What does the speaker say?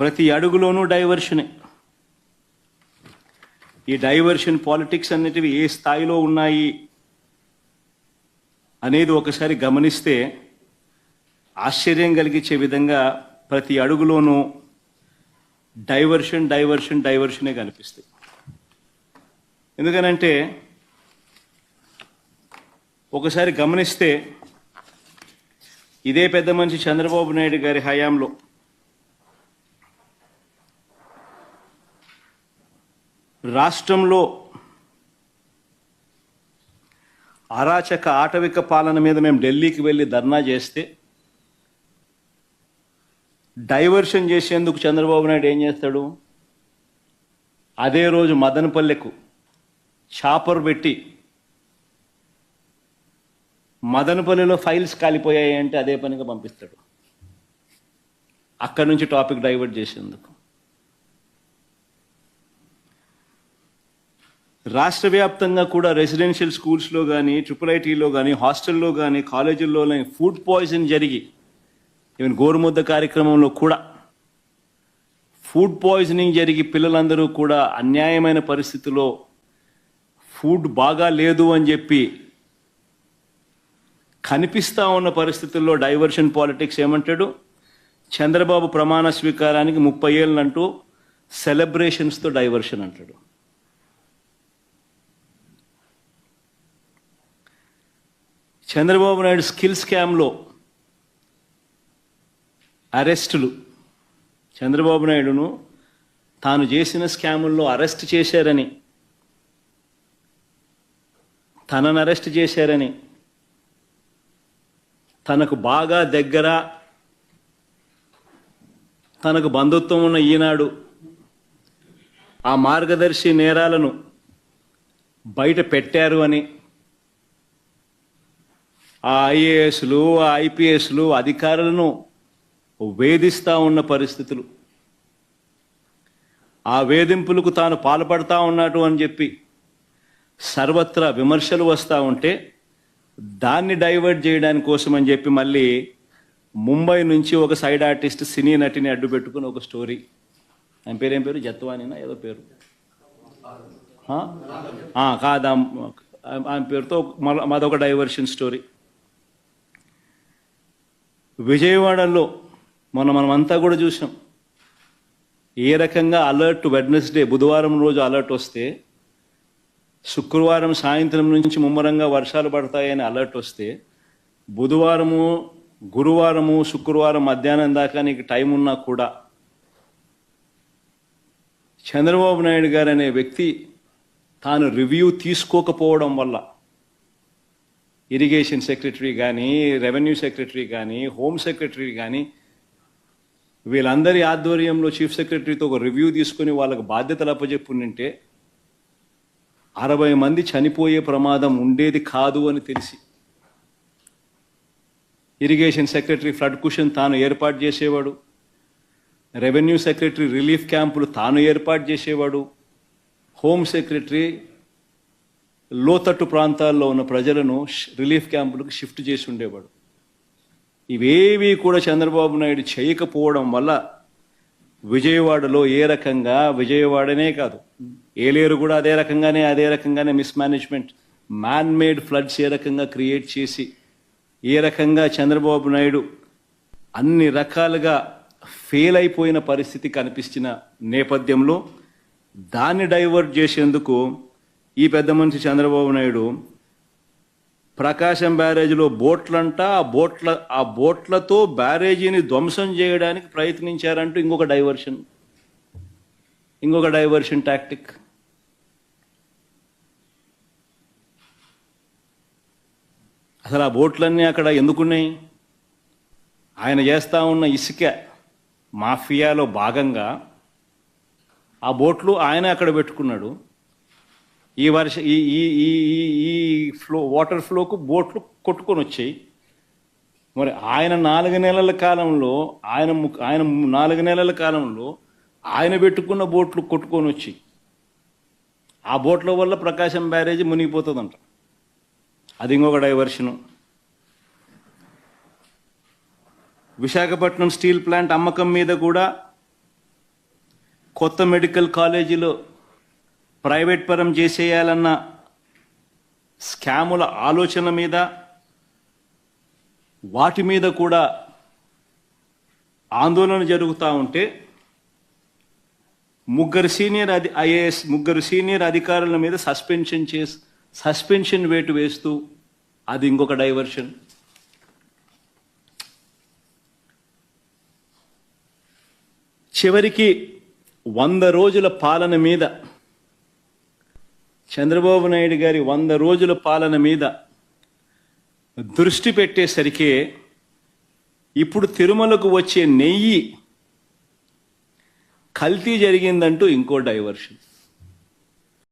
ప్రతి అడుగులోనూ డైవర్షనే. ఈ డైవర్షన్ పాలిటిక్స్ అనేటివి ఏ స్థాయిలో ఉన్నాయి అనేది ఒకసారి గమనిస్తే ఆశ్చర్యం కలిగించే విధంగా ప్రతి అడుగులోనూ డైవర్షన్ డైవర్షన్ డైవర్షనే కనిపిస్తాయి. ఎందుకనంటే ఒకసారి గమనిస్తే ఇదే పెద్ద మనిషి చంద్రబాబు నాయుడు గారి హయాంలో రాష్ట్రంలో అరాచక ఆటవిక పాలన మీద మేము ఢిల్లీకి వెళ్ళి ధర్నా చేస్తే డైవర్షన్ చేసేందుకు చంద్రబాబు నాయుడు ఏం చేస్తాడు? అదే రోజు మదనపల్లెకు చాపర్ పెట్టి మదనపల్లిలో ఫైల్స్ కాలిపోయాయి అంటే అదే పనిగా పంపిస్తాడు. అక్కడి నుంచి టాపిక్ డైవర్ట్ చేసేందుకు. రాష్ట్ర వ్యాప్తంగా కూడా రెసిడెన్షియల్ స్కూల్స్లో కానీ ట్రిపుల్ ఐటీలో కానీ హాస్టల్లో కానీ కాలేజీల్లో కానీ ఫుడ్ పాయిజన్ జరిగి ఈవెన్ గోరుముద్ద కార్యక్రమంలో కూడా ఫుడ్ పాయిజనింగ్ జరిగి పిల్లలందరూ కూడా అన్యాయమైన పరిస్థితిలో ఫుడ్ బాగా లేదు అని చెప్పి కనిపిస్తా ఉన్న పరిస్థితుల్లో డైవర్షన్ పాలిటిక్స్ ఏమంటాడు? చంద్రబాబు ప్రమాణ స్వీకారానికి ముప్పై ఏళ్ళంటూ సెలబ్రేషన్స్తో డైవర్షన్ అంటాడు. చంద్రబాబు నాయుడు స్కిల్ స్కామ్లో అరెస్టులు. చంద్రబాబు నాయుడును తాను చేసిన స్కాముల్లో అరెస్ట్ చేశారని తనను అరెస్ట్ చేశారని తనకు బాగా దగ్గర తనకు బంధుత్వం ఉన్న ఈనాడు ఆ మార్గదర్శి నేరాలను బయట పెట్టారు అని ఆ ఐఏఎస్లు ఆ ఐపీఎస్లు అధికారులను వేధిస్తూ ఉన్న పరిస్థితులు. ఆ వేధింపులకు తాను పాల్పడతా ఉన్నాడు అని చెప్పి సర్వత్రా విమర్శలు వస్తూ ఉంటే దాన్ని డైవర్ట్ చేయడానికి కోసం అని చెప్పి మళ్ళీ ముంబై నుంచి ఒక సైడ్ ఆర్టిస్ట్ సినీ నటిని అడ్డు పెట్టుకుని ఒక స్టోరీ. ఆయన పేరు ఏం పేరు? జత్వానినా? ఏదో పేరు. కాదా ఆయన పేరుతో మరొక డైవర్షన్ స్టోరీ. విజయవాడలో మనం అంతా కూడా చూసాం. ఏ రకంగా అలర్ట్ వెడ్నెస్డే బుధవారం రోజు అలర్ట్ వస్తే శుక్రవారం సాయంత్రం నుంచి ముమ్మరంగా వర్షాలు పడతాయని అలర్ట్ వస్తే బుధవారము గురువారము శుక్రవారం మధ్యాహ్నం దాకా నీకు టైం ఉన్నా కూడా చంద్రబాబు నాయుడు గారు అనే వ్యక్తి తాను రివ్యూ తీసుకోకపోవడం వల్ల ఇరిగేషన్ సెక్రటరీ కానీ రెవెన్యూ సెక్రటరీ కానీ హోమ్ సెక్రటరీ కానీ వీళ్ళందరి ఆధ్వర్యంలో చీఫ్ సెక్రటరీతో ఒక రివ్యూ తీసుకుని వాళ్ళకు బాధ్యతలు అప్పచెప్పుంటే అరవై మంది చనిపోయే ప్రమాదం ఉండేది కాదు అని తెలిసి ఇరిగేషన్ సెక్రటరీ ఫ్లడ్ కుషన్ తాను ఏర్పాటు చేసేవాడు రెవెన్యూ సెక్రటరీ రిలీఫ్ క్యాంపులు తాను ఏర్పాటు చేసేవాడు హోమ్ సెక్రటరీ లోతట్టు ప్రాంతాల్లో ఉన్న ప్రజలను రిలీఫ్ క్యాంపులకు షిఫ్ట్ చేసి ఉండేవాడు. ఇవేవి కూడా చంద్రబాబు నాయుడు చేయకపోవడం వల్ల విజయవాడలో ఏ రకంగా విజయవాడనే కాదు ఏలేరు కూడా అదే రకంగానే అదే రకంగానే మిస్మేనేజ్మెంట్ మ్యాన్ మేడ్ ఫ్లడ్స్ ఏ రకంగా క్రియేట్ చేసి ఏ రకంగా చంద్రబాబు నాయుడు అన్ని రకాలుగా ఫెయిల్ అయిపోయిన పరిస్థితి కనిపించిన నేపథ్యంలో దాన్ని డైవర్ట్ చేసేందుకు ఈ పెద్ద మనిషి చంద్రబాబు నాయుడు ప్రకాశం బ్యారేజీలో బోట్లంట ఆ బోట్ల ఆ బోట్లతో బ్యారేజీని ధ్వంసం చేయడానికి ప్రయత్నించారంటూ ఇంకొక డైవర్షన్. ఇంకొక డైవర్షన్ టాక్టిక్. అసలు ఆ బోట్లన్నీ అక్కడ ఎందుకున్నాయి? ఆయన చేస్తూ ఉన్న ఇసుక మాఫియాలో భాగంగా ఆ బోట్లు ఆయన అక్కడ పెట్టుకున్నాడు. ఈ వర్ష ఈ ఈ ఈ ఈ- ఈ ఫ్లో వాటర్ ఫ్లోకు బోట్లు కొట్టుకొని వచ్చాయి. మరి ఆయన నాలుగు నెలల కాలంలో ఆయన ఆయన నాలుగు నెలల కాలంలో ఆయన పెట్టుకున్న బోట్లు కొట్టుకొని వచ్చి ఆ బోట్ల వల్ల ప్రకాశం బ్యారేజీ మునిగిపోతుందంట. అది ఇంకొక డైవర్షను. విశాఖపట్నం స్టీల్ ప్లాంట్ అమ్మకం మీద కూడా కొత్త మెడికల్ కాలేజీలో ప్రైవేట్ పరం చేసేయాలన్న స్కాముల ఆలోచన మీద వాటి మీద కూడా ఆందోళన జరుగుతూ ఉంటే ముగ్గురు సీనియర్ అధి ఐఏఎస్ ముగ్గురు సీనియర్ అధికారుల మీద సస్పెన్షన్ చేసి సస్పెన్షన్ వేటు వేస్తూ అది ఇంకొక డైవర్షన్. చివరికి వంద రోజుల పాలన మీద చంద్రబాబు నాయుడు గారి వంద రోజుల పాలన మీద దృష్టి పెట్టేసరికి ఇప్పుడు తిరుమలకు వచ్చే నెయ్యి కల్తీ జరిగిందంటూ ఇంకో డైవర్షన్.